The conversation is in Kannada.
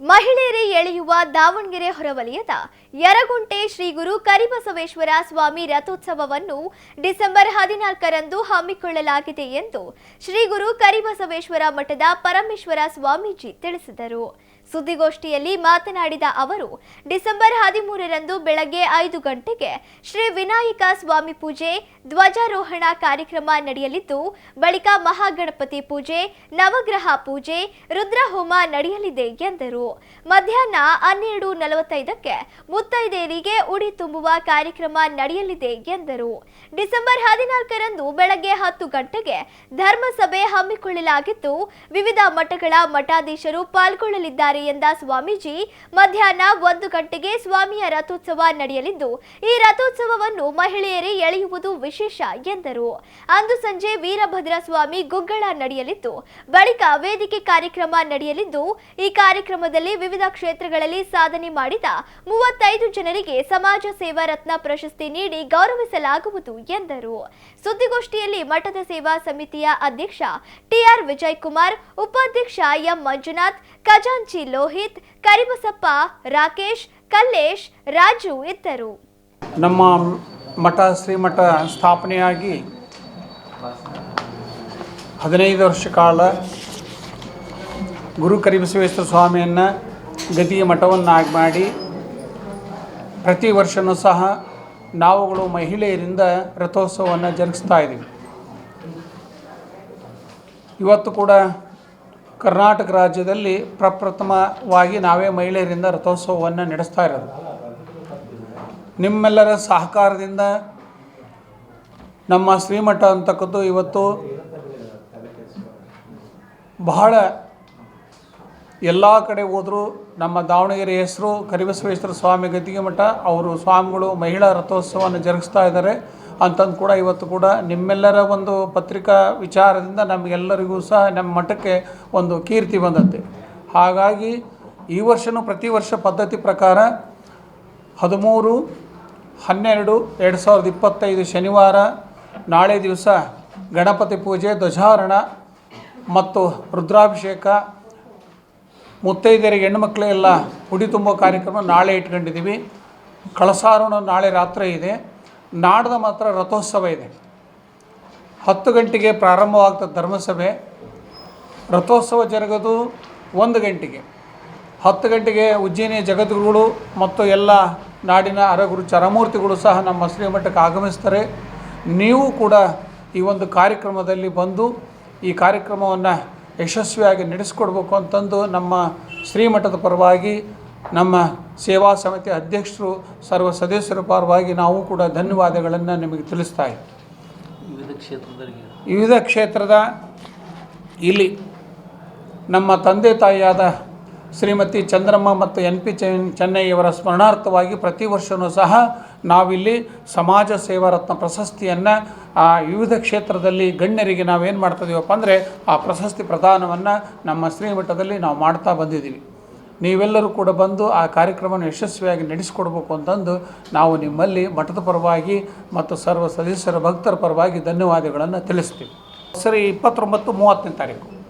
ಮಹಿಳೆಯರೇ ಎಳೆಯುವ ದಾವಣಗೆರೆ ಹೊರವಲಯದ ಯರಗುಂಟೆ ಶ್ರೀ ಗುರು ಕರಿಬಸವೇಶ್ವರ ಸ್ವಾಮಿ ರಥೋತ್ಸವವನ್ನು ಡಿಸೆಂಬರ್ ಹದಿನಾಲ್ಕರಂದು ಹಮ್ಮಿಕೊಳ್ಳಲಾಗಿದೆ ಎಂದು ಶ್ರೀ ಗುರು ಕರಿಬಸವೇಶ್ವರ ಮಠದ ಪರಮೇಶ್ವರ ಸ್ವಾಮೀಜಿ ತಿಳಿಸಿದರು. ಸುದ್ದಿಗೋಷ್ಠಿಯಲ್ಲಿ ಮಾತನಾಡಿದ ಅವರು, ಡಿಸೆಂಬರ್ ಹದಿಮೂರರಂದು ಬೆಳಗ್ಗೆ ಐದು ಗಂಟೆಗೆ ಶ್ರೀ ವಿನಾಯಕ ಸ್ವಾಮಿ ಪೂಜೆ, ಧ್ವಜಾರೋಹಣ ಕಾರ್ಯಕ್ರಮ ನಡೆಯಲಿದ್ದು, ಬಳಿಕ ಮಹಾಗಣಪತಿ ಪೂಜೆ, ನವಗ್ರಹ ಪೂಜೆ, ರುದ್ರಹೋಮ ನಡೆಯಲಿದೆ ಎಂದರು. ಮಧ್ಯಾಹ್ನ ಹನ್ನೆರಡು ನಲವತ್ತೈದಕ್ಕೆ ಮುತ್ತೈದೇರಿಗೆ ಉಡಿ ತುಂಬುವ ಕಾರ್ಯಕ್ರಮ ನಡೆಯಲಿದೆ ಎಂದರು. ಡಿಸೆಂಬರ್ ಹದಿನಾಲ್ಕರಂದು ಬೆಳಗ್ಗೆ ಹತ್ತು ಗಂಟೆಗೆ ಧರ್ಮಸಭೆ ಹಮ್ಮಿಕೊಳ್ಳಲಾಗಿದ್ದು, ವಿವಿಧ ಮಠಗಳ ಮಠಾಧೀಶರು ಪಾಲ್ಗೊಳ್ಳಲಿದ್ದಾರೆ ಎಂದ ಸ್ವಾಮೀಜಿ, ಮಧ್ಯಾಹ್ನ ಒಂದು ಗಂಟೆಗೆ ಸ್ವಾಮಿಯ ರಥೋತ್ಸವ ನಡೆಯಲಿದ್ದು, ಈ ರಥೋತ್ಸವವನ್ನು ಮಹಿಳೆಯರೇ ಎಳೆಯುವುದು ವಿಶೇಷ ಎಂದರು. ಅಂದು ಸಂಜೆ ವೀರಭದ್ರ ಸ್ವಾಮಿ ಗುಗ್ಗಳ ನಡೆಯಲಿದ್ದು, ಬಳಿಕ ವೇದಿಕೆ ಕಾರ್ಯಕ್ರಮ ನಡೆಯಲಿದ್ದು, ಈ ಕಾರ್ಯಕ್ರಮದಲ್ಲಿ ವಿವಿಧ ಕ್ಷೇತ್ರಗಳಲ್ಲಿ ಸಾಧನೆ ಮಾಡಿದ ಮೂವತ್ತೈದು ಜನರಿಗೆ ಸಮಾಜ ಸೇವಾ ರತ್ನ ಪ್ರಶಸ್ತಿ ನೀಡಿ ಗೌರವಿಸಲಾಗುವುದು ಎಂದರು. ಸುದ್ದಿಗೋಷ್ಠಿಯಲ್ಲಿ ಮಠದ ಸೇವಾ ಸಮಿತಿಯ ಅಧ್ಯಕ್ಷ ಟಿಆರ್ ವಿಜಯ್ ಕುಮಾರ್ ಉಪಾಧ್ಯಕ್ಷ ಎಂ ಮಂಜುನಾಥ್, ಖಜಾಂಚಿ ಲೋಹಿತ್, ಕರಿಬಸಪ್ಪ, ರಾಕೇಶ್, ಕಲ್ಲೇಶ್, ರಾಜು ಇದ್ದರು. ನಮ್ಮ ಮಠ, ಶ್ರೀಮಠ ಸ್ಥಾಪನೆಯಾಗಿ ಹದಿನೈದು ವರ್ಷ ಕಾಲ ಗುರು ಕರಿಬಸವೇಶ್ವರ ಸ್ವಾಮಿಯನ್ನು ಗದಿಯ ಮಠವನ್ನಾಗಿ ಮಾಡಿ ಪ್ರತಿ ವರ್ಷವೂ ಸಹ ನಾವುಗಳು ಮಹಿಳೆಯರಿಂದ ರಥೋತ್ಸವವನ್ನು ಜರುಗಿಸ್ತಾ ಇದ್ದೀವಿ. ಇವತ್ತು ಕೂಡ ಕರ್ನಾಟಕ ರಾಜ್ಯದಲ್ಲಿ ಪ್ರಪ್ರಥಮವಾಗಿ ನಾವೇ ಮಹಿಳೆಯರಿಂದ ರಥೋತ್ಸವವನ್ನು ನಡೆಸ್ತಾ ಇರೋದು. ನಿಮ್ಮೆಲ್ಲರ ಸಹಕಾರದಿಂದ ನಮ್ಮ ಶ್ರೀಮಠ ಅಂತಕ್ಕದ್ದು ಇವತ್ತು ಬಹಳ ಎಲ್ಲ ಕಡೆ ಹೋದರೂ ನಮ್ಮ ದಾವಣಗೆರೆ ಹೆಸರು ಕರಿಬಸವೇಶ್ವರ ಸ್ವಾಮಿ ಗದ್ದಿಗೆ ಮಠ, ಅವರು ಸ್ವಾಮಿಗಳು ಮಹಿಳಾ ರಥೋತ್ಸವವನ್ನು ಜರುಗಿಸ್ತಾ ಇದ್ದಾರೆ. ಅಂತಂದು ಕೂಡ ಇವತ್ತು ಕೂಡ ನಿಮ್ಮೆಲ್ಲರ ಒಂದು ಪತ್ರಿಕಾ ವಿಚಾರದಿಂದ ನಮಗೆಲ್ಲರಿಗೂ ಸಹ ನಮ್ಮ ಮಠಕ್ಕೆ ಒಂದು ಕೀರ್ತಿ ಬಂದಂತೆ ಹಾಗಾಗಿ ಈ ವರ್ಷವೂ ಪ್ರತಿ ವರ್ಷ ಪದ್ಧತಿ ಪ್ರಕಾರ ಹದಿಮೂರು, ಹನ್ನೆರಡು, ಎರಡು ಸಾವಿರದ ಇಪ್ಪತ್ತೈದು ಶನಿವಾರ, ನಾಳೆ ದಿವಸ ಗಣಪತಿ ಪೂಜೆ ಧ್ವಜಾರಣ ಮತ್ತು ರುದ್ರಾಭಿಷೇಕ, ಮುತ್ತೈದೆಯರಿಗೆ ಹೆಣ್ಣುಮಕ್ಕಳೆಲ್ಲ ಹುಡಿ ತುಂಬೋ ಕಾರ್ಯಕ್ರಮ ನಾಳೆ ಇಟ್ಕೊಂಡಿದ್ದೀವಿ. ಕಳಸಾರೋಣ ನಾಳೆ ರಾತ್ರಿ ಇದೆ. ನಾಡ್ದು ಮಾತ್ರ ರಥೋತ್ಸವ ಇದೆ. ಹತ್ತು ಗಂಟೆಗೆ ಪ್ರಾರಂಭವಾಗ್ತದೆ ಧರ್ಮಸಭೆ. ರಥೋತ್ಸವ ಜರುಗೋದು ಒಂದು ಗಂಟೆಗೆ. ಹತ್ತು ಗಂಟೆಗೆ ಉಜ್ಜಯಿನಿಯ ಜಗದ್ಗುರುಗಳು ಮತ್ತು ಎಲ್ಲ ನಾಡಿನ ಅರಗುರು ಚರಮೂರ್ತಿಗಳು ಸಹ ನಮ್ಮ ಶ್ರೀಮಠಕ್ಕೆ ಆಗಮಿಸ್ತಾರೆ. ನೀವು ಕೂಡ ಈ ಒಂದು ಕಾರ್ಯಕ್ರಮದಲ್ಲಿ ಬಂದು ಈ ಕಾರ್ಯಕ್ರಮವನ್ನು ಯಶಸ್ವಿಯಾಗಿ ನಡೆಸ್ಕೊಡ್ಬೇಕು ಅಂತಂದು ನಮ್ಮ ಶ್ರೀಮಠದ ಪರವಾಗಿ ನಮ್ಮ ಸೇವಾ ಸಮಿತಿ ಅಧ್ಯಕ್ಷರು ಸರ್ವ ಸದಸ್ಯರ ಪರವಾಗಿ ನಾವು ಕೂಡ ಧನ್ಯವಾದಗಳನ್ನು ನಿಮಗೆ ತಿಳಿಸ್ತಾ ವಿವಿಧ ಕ್ಷೇತ್ರದವರಿಗೆ ವಿವಿಧ ಕ್ಷೇತ್ರದ ಇಲ್ಲಿ ನಮ್ಮ ತಂದೆ ತಾಯಿಯಾದ ಶ್ರೀಮತಿ ಚಂದ್ರಮ್ಮ ಮತ್ತು ಎನ್ ಪಿ ಚೆನ್ನೈಯವರ ಸ್ಮರಣಾರ್ಥವಾಗಿ ಪ್ರತಿ ವರ್ಷವೂ ಸಹ ನಾವಿಲ್ಲಿ ಸಮಾಜ ಸೇವಾ ರತ್ನ ಪ್ರಶಸ್ತಿಯನ್ನು ಆ ವಿವಿಧ ಕ್ಷೇತ್ರದಲ್ಲಿ ಗಣ್ಯರಿಗೆ ನಾವೇನು ಮಾಡ್ತಿದ್ದೀವಪ್ಪ ಅಂದರೆ ಆ ಪ್ರಶಸ್ತಿ ಪ್ರದಾನವನ್ನು ನಮ್ಮ ಶ್ರೀಮಠದಲ್ಲಿ ನಾವು ಮಾಡ್ತಾ ಬಂದಿದ್ದೀವಿ. ನೀವೆಲ್ಲರೂ ಕೂಡ ಬಂದು ಆ ಕಾರ್ಯಕ್ರಮವನ್ನು ಯಶಸ್ವಿಯಾಗಿ ನಡೆಸಿಕೊಡ್ಬೇಕು ಅಂತಂದು ನಾವು ನಿಮ್ಮಲ್ಲಿ ಮಠದ ಪರವಾಗಿ ಮತ್ತು ಸರ್ವ ಸದಸ್ಯರ ಭಕ್ತರ ಪರವಾಗಿ ಧನ್ಯವಾದಗಳನ್ನು ತಿಳಿಸ್ತೀವಿ. ಸರಿ, ಇಪ್ಪತ್ತೊಂಬತ್ತು ಮೂವತ್ತನೇ ತಾರೀಕು.